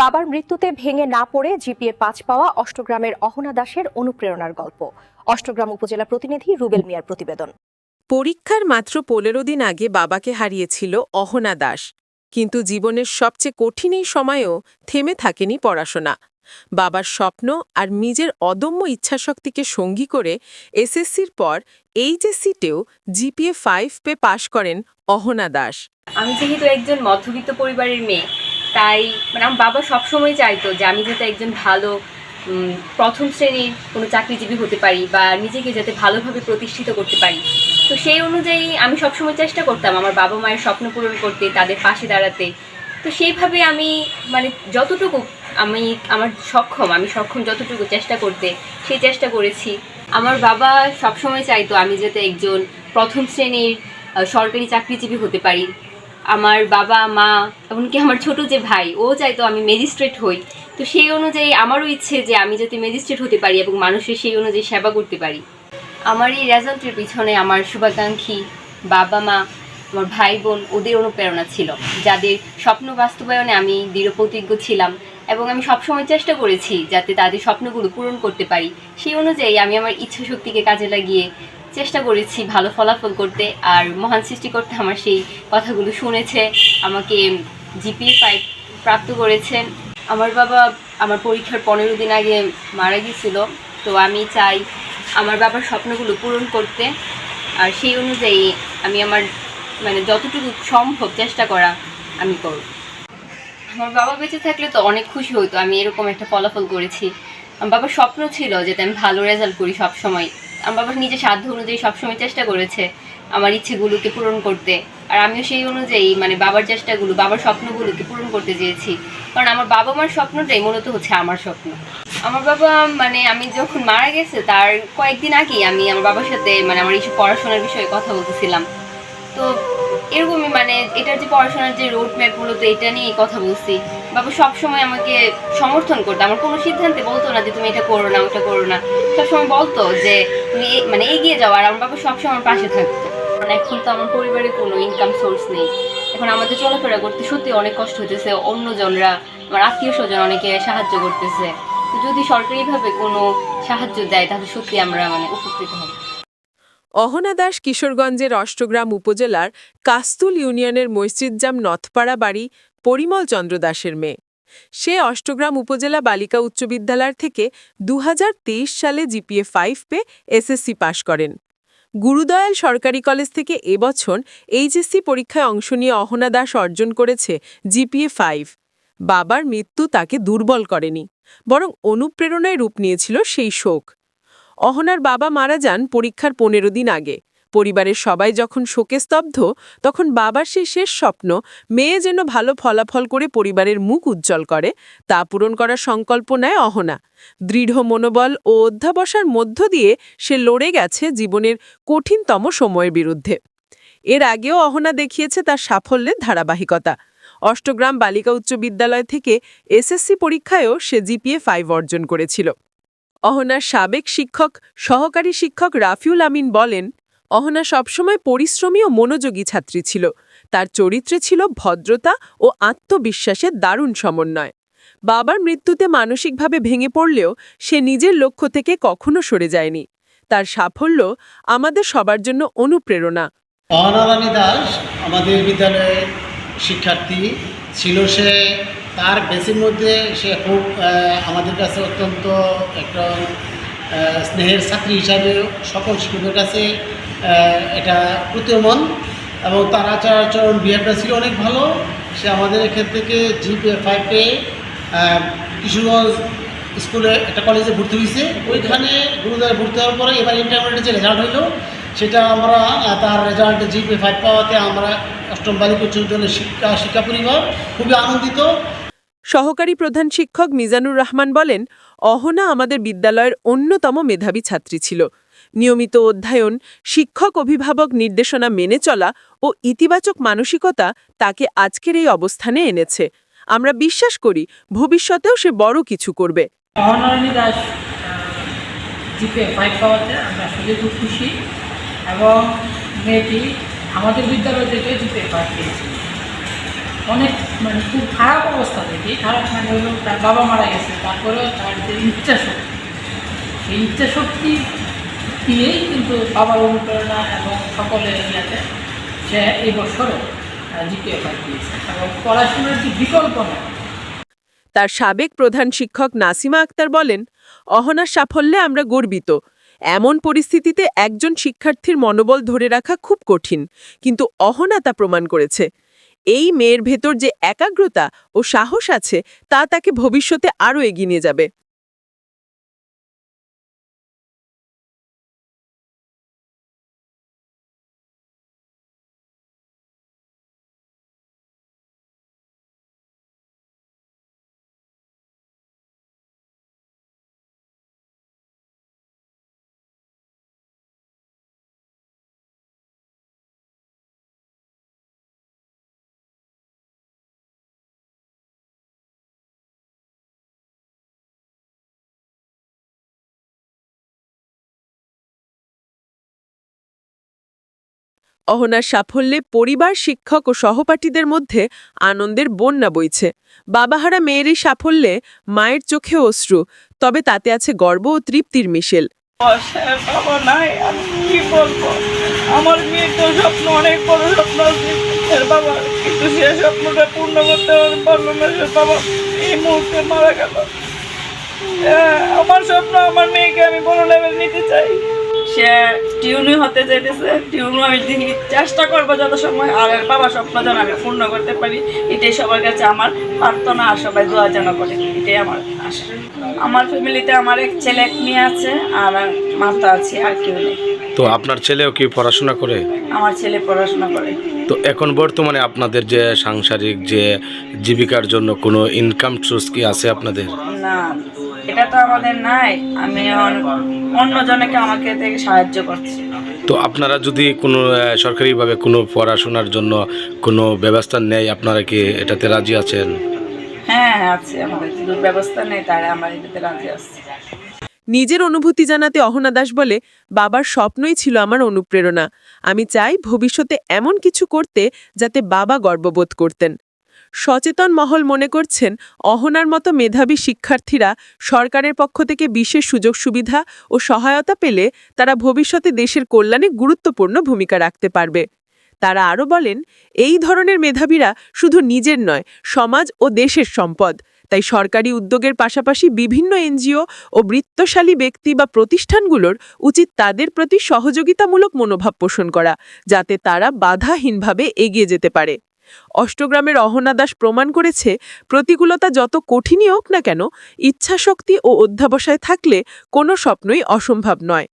বাবার মৃত্যুতে ভেঙে না পড়ে জিপিএ পাঁচ পাওয়া অষ্টগ্রামের অহনা দাসের অনুপ্রেরণার গল্প। অষ্টগ্রাম উপজেলা প্রতিনিধি রুবেল মিয়ার প্রতিবেদন। পরীক্ষার মাত্র পনেরো দিন আগে বাবাকে হারিয়েছিল অহনা দাস। কিন্তু জীবনের সবচেয়ে কঠিন এই সময়েও থেমে থাকেনি পড়াশোনা। বাবার স্বপ্ন আর নিজের অদম্য ইচ্ছাশক্তিকে সঙ্গী করে এসএসসির পর এইচএসসিতেও জিপিএ ফাইভ পে পাশ করেন অহনা দাস। আমি যেহেতু একজন মধ্যবিত্ত পরিবারের মেয়ে তাই মানে আমার বাবা সবসময় চাইতো যে আমি যাতে একজন ভালো প্রথম শ্রেণির কোনো চাকরিজীবী হতে পারি বা নিজেকে যাতে ভালোভাবে প্রতিষ্ঠিত করতে পারি। তো সেই অনুযায়ী আমি সবসময় চেষ্টা করতাম আমার বাবা মায়ের স্বপ্ন পূরণ করতে, তাদের পাশে দাঁড়াতে। তো সেইভাবে আমি মানে যতটুকু আমি, আমার সক্ষম, আমি সক্ষম যতটুকু চেষ্টা করতে, সেই চেষ্টা করেছি। আমার বাবা সবসময় চাইতো আমি যাতে একজন প্রথম শ্রেণির সরকারি চাকরিজীবী হতে পারি। আমার বাবা, মা, এমনকি আমার ছোট যে ভাই, ও চাইতো আমি ম্যাজিস্ট্রেট হই। তো সেই অনুযায়ী আমারও ইচ্ছে যে আমি যাতে ম্যাজিস্ট্রেট হতে পারি এবং মানুষের সেই অনুযায়ী সেবা করতে পারি। আমার এই রেজাল্টের পিছনে আমার শুভাকাঙ্ক্ষী বাবা, মা, আমার ভাই, বোন, ওদের অনুপ্রেরণা ছিল, যাদের স্বপ্ন বাস্তবায়নে আমি দৃঢ় প্রতিজ্ঞ ছিলাম। এবং আমি সবসময় চেষ্টা করেছি যাতে তাদের স্বপ্নগুলো পূরণ করতে পারি। সেই অনুযায়ী আমি আমার ইচ্ছা শক্তিকে কাজে লাগিয়ে চেষ্টা করেছি ভালো ফলাফল করতে। আর মহান সৃষ্টিকর্তা আমার সেই কথাগুলো শুনেছে, আমাকে জিপিএ ফাইভ প্রাপ্ত করেছেন আমার বাবা আমার পরীক্ষার পনেরো দিন আগে মারা গিয়েছিল, তো আমি চাই আমার বাবার স্বপ্নগুলো পূরণ করতে। আর সেই অনুযায়ী আমি আমার মানে যতটুকু সম্ভব চেষ্টা করা আমি করব। আমার বাবা বেঁচে থাকলে তো অনেক খুশি হতো আমি এরকম একটা ফলাফল করেছি। আমার বাবার স্বপ্ন ছিল যাতে আমি ভালো রেজাল্ট করি সব সময় আমার বাবা নিজের সাধ্য অনুযায়ী সবসময় চেষ্টা করেছে আমার ইচ্ছেগুলোকে পূরণ করতে। আর আমিও সেই অনুযায়ী মানে বাবার চেষ্টাগুলো, বাবার স্বপ্নগুলোকে পূরণ করতে চেয়েছি। কারণ আমার বাবা মার স্বপ্নটাই মূলত হচ্ছে আমার স্বপ্ন। আমার বাবা মানে আমি যখন মারা গেছে, তার কয়েকদিন আগেই আমি আমার বাবার সাথে মানে আমার এইসব পড়াশোনার বিষয়ে কথা বলতেছিলাম। তো এরকমই মানে এটার যে পড়াশোনার যে রোড ম্যাপ মূলত এটা নিয়েই কথা বলছি। বাবা, সবসময় আমাকে সমর্থন করতো। আমার কোনো সিদ্ধান্তে বলতো না যে তুমি এটা করো না, ওটা করো না। সবসময় বলতো যে তুমি মানে এগিয়ে যাও আর আমার বাবা সবসময় আমার পাশে থাকতো। মানে এখন তো আমার পরিবারে কোনো ইনকাম সোর্স নেই। এখন আমাদের চলাফেরা করতে সত্যি অনেক কষ্ট হতেছে অন্যজনরা, আমার আত্মীয় স্বজন অনেকে সাহায্য করতেছে। তো যদি সরকারিভাবে কোনো সাহায্য দেয়, তাহলে সত্যি আমরা মানে উপকৃত হব। অহনা দাস কিশোরগঞ্জের অষ্টগ্রাম উপজেলার কাস্তুল ইউনিয়নের মসজিদজাম নথপাড়া বাড়ি পরিমল চন্দ্র দাসের মেয়ে। সে অষ্টগ্রাম উপজেলা বালিকা উচ্চ বিদ্যালয় থেকে দু হাজার তেইশ সালে জিপিএ ফাইভ পে এসএসসি পাশ করেন। গুরুদয়াল সরকারি কলেজ থেকে এবছর এইচএসসি পরীক্ষায় অংশ নিয়ে অহনা দাস অর্জন করেছে জিপিএ ফাইভ। বাবার মৃত্যু তাকে দুর্বল করেনি, বরং অনুপ্রেরণায় রূপ নিয়েছিল সেই শোক। অহনার বাবা মারা যান পরীক্ষার পনেরো দিন আগে। পরিবারের সবাই যখন শোকে স্তব্ধ, তখন বাবার সেই শেষ স্বপ্ন, মেয়ে যেন ভালো ফলাফল করে পরিবারের মুখ উজ্জ্বল করে, তা পূরণ করার সংকল্প নেয় অহনা। দৃঢ় মনোবল ও অধ্যাবসার মধ্য দিয়ে সে লড়ে গেছে জীবনের কঠিনতম সময়ের বিরুদ্ধে। এর আগেও অহনা দেখিয়েছে তার সাফল্যের ধারাবাহিকতা। অষ্টগ্রাম বালিকা উচ্চ বিদ্যালয় থেকে এসএসসি পরীক্ষায়ও সে জিপিএ ফাইভ অর্জন করেছিল। অহনার সাবেক শিক্ষক, সহকারী শিক্ষক রাফিউল আমিন বলেন, অহনা সবসময় পরিশ্রমী ও মনোযোগী ছাত্রী ছিল। তার চরিত্রে ছিল ভদ্রতা ও আত্মবিশ্বাসের দারুণ সমন্বয়। বাবার মৃত্যুতে মানসিকভাবে ভেঙে পড়লেও সে নিজের লক্ষ্য থেকে কখনো সরে যায়নি। তার সাফল্য আমাদের সবার জন্য অনুপ্রেরণা। অহনারানী দাস আমাদের বিদ্যালয়ের শিক্ষার্থী। ছিল সে তার বেসির মধ্যে সে খুব আমাদের কাছে অত্যন্ত একটা স্নেহের ছাত্রী হিসাবে সকল শিক্ষকের কাছে এটা প্রতীয়মান এবং তার আচার আচরণ বিহেভটা ছিল অনেক ভালো। সে আমাদের এখান থেকে জিপে ফাইভ পেয়ে কিশোরগঞ্জ স্কুলে একটা কলেজে ভর্তি হয়েছে। ওইখানে গুরুদায় ভর্তি হওয়ার পরে এবার ইন্টারমিডিয়েটে যে রেজাল্ট হইল, সেটা আমরা তার রেজাল্টে জিপি ফাইভ পাওয়াতে আমরা অষ্টম বালিকা উচ্চ বিদ্যালয়ের শিক্ষা শিক্ষা পরিবার খুবই আনন্দিত। সহকারী প্রধান শিক্ষক মিজানুর রহমান বলেন, অহনা আমাদের বিদ্যালয়ের অন্যতম মেধাবী ছাত্রী ছিল। নিয়মিত অধ্যয়ন, শিক্ষক অভিভাবক নির্দেশনা মেনে চলা ও ইতিবাচক মানসিকতা তাকে আজকের এই অবস্থানে এনেছে। আমরা বিশ্বাস করি, ভবিষ্যতেও সে বড় কিছু করবে। এবং মেয়েটি আমাদের বিদ্যালয় থেকে জিপে পেয়েছি। অনেক মানে খুব খারাপ অবস্থা থেকে খারাপ মানে হলো তার বাবা মারা গেছে, তারপরেও তার যে ইচ্ছা শক্তি সেই ইচ্ছা শক্তি দিয়েই কিন্তু বাবার অনুপ্রেরণা এবং সকলের ইয়াতে সে এই বছরও জিপিএ ফাইভ দিয়েছে এবং পড়াশোনার যে বিকল্প নয় তার সাবেক প্রধান শিক্ষক নাসিমা আক্তার বলেন অহনার সাফল্যে আমরা গর্বিত। এমন পরিস্থিতিতে একজন শিক্ষার্থীর মনোবল ধরে রাখা খুব কঠিন, কিন্তু অহনা তা প্রমাণ করেছে। এই মেয়ের ভেতর যে একাগ্রতা ও সাহস আছে, তা তাকে ভবিষ্যতে আরও এগিয়ে নিয়ে যাবে। অহনার সাফল্যে পরিবার, শিক্ষক ও সহপাঠীদের মধ্যে আনন্দের বন্যা বইছে। বাবাহারা মেয়ের এই সাফল্যে মায়ের চোখে অশ্রু, তবে তাতে আছে গর্ব ও তৃপ্তির মিশেল। আমার স্বপ্ন, অনেক গেল। আমার স্বপ্ন, আমার মেয়েকে আমি বড় লেভেল সে টিউনি হতে চাইতেছে। টিউনু আমি দেখি চেষ্টা করব যত সময় আর বাবা স্বপ্ন যেন আমি পূর্ণ করতে পারি এটাই সবার কাছে আমার প্রার্থনা আর সবাই দোয়া যেন করে এটাই আমার আশা। আমার ফ্যামিলিতে আমার এক ছেলে এক মেয়ে আছে আর মাতা আছে আর কেউ নেই। তো আপনার ছেলেও কি পড়াশোনা করে? আমার ছেলে পড়াশোনা করে। তো এখন বর্তমানে আপনাদের যে সাংসারিক যে জীবিকার জন্য কোনো ইনকাম সোর্স কি আছে আপনাদের? না এটা তো আমাদের নাই। আমি অন্যজনকে আমাকে থেকে সাহায্য করছি। তো আপনারা যদি কোনো সরকারিভাবে কোনো পড়াশোনার জন্য কোনো ব্যবস্থা নেয় আপনারা কি এটাতে রাজি আছেন? হ্যাঁ হ্যাঁ আছে আমাদের। যদি ব্যবস্থা নেই তাহলে আমরা এটাতে রাজি আছি। নিজের অনুভূতি জানাতে অহনা দাস বলে বাবার স্বপ্নই ছিল আমার অনুপ্রেরণা। আমি চাই ভবিষ্যতে এমন কিছু করতে যাতে বাবা গর্ববোধ করতেন। সচেতন মহল মনে করছেন, অহনার মতো মেধাবী শিক্ষার্থীরা সরকারের পক্ষ থেকে বিশেষ সুযোগ সুবিধা ও সহায়তা পেলে তারা ভবিষ্যতে দেশের কল্যাণে গুরুত্বপূর্ণ ভূমিকা রাখতে পারবে। তারা আরও বলেন, এই ধরনের মেধাবীরা শুধু নিজের নয়, সমাজ ও দেশের সম্পদ। তাই সরকারি উদ্যোগের পাশাপাশি বিভিন্ন এনজিও ও বৃত্তশালী ব্যক্তি বা প্রতিষ্ঠানগুলোর উচিত তাদের প্রতি সহযোগিতামূলক মনোভাব পোষণ করা, যাতে তারা বাধাহীনভাবে এগিয়ে যেতে পারে। অষ্টগ্রামের অহনা দাস প্রমাণ করেছে, প্রতিকূলতা যত কঠিনই হোক না কেন, ইচ্ছাশক্তি ও অধ্যাবসায় থাকলে কোনো স্বপ্নই অসম্ভব নয়।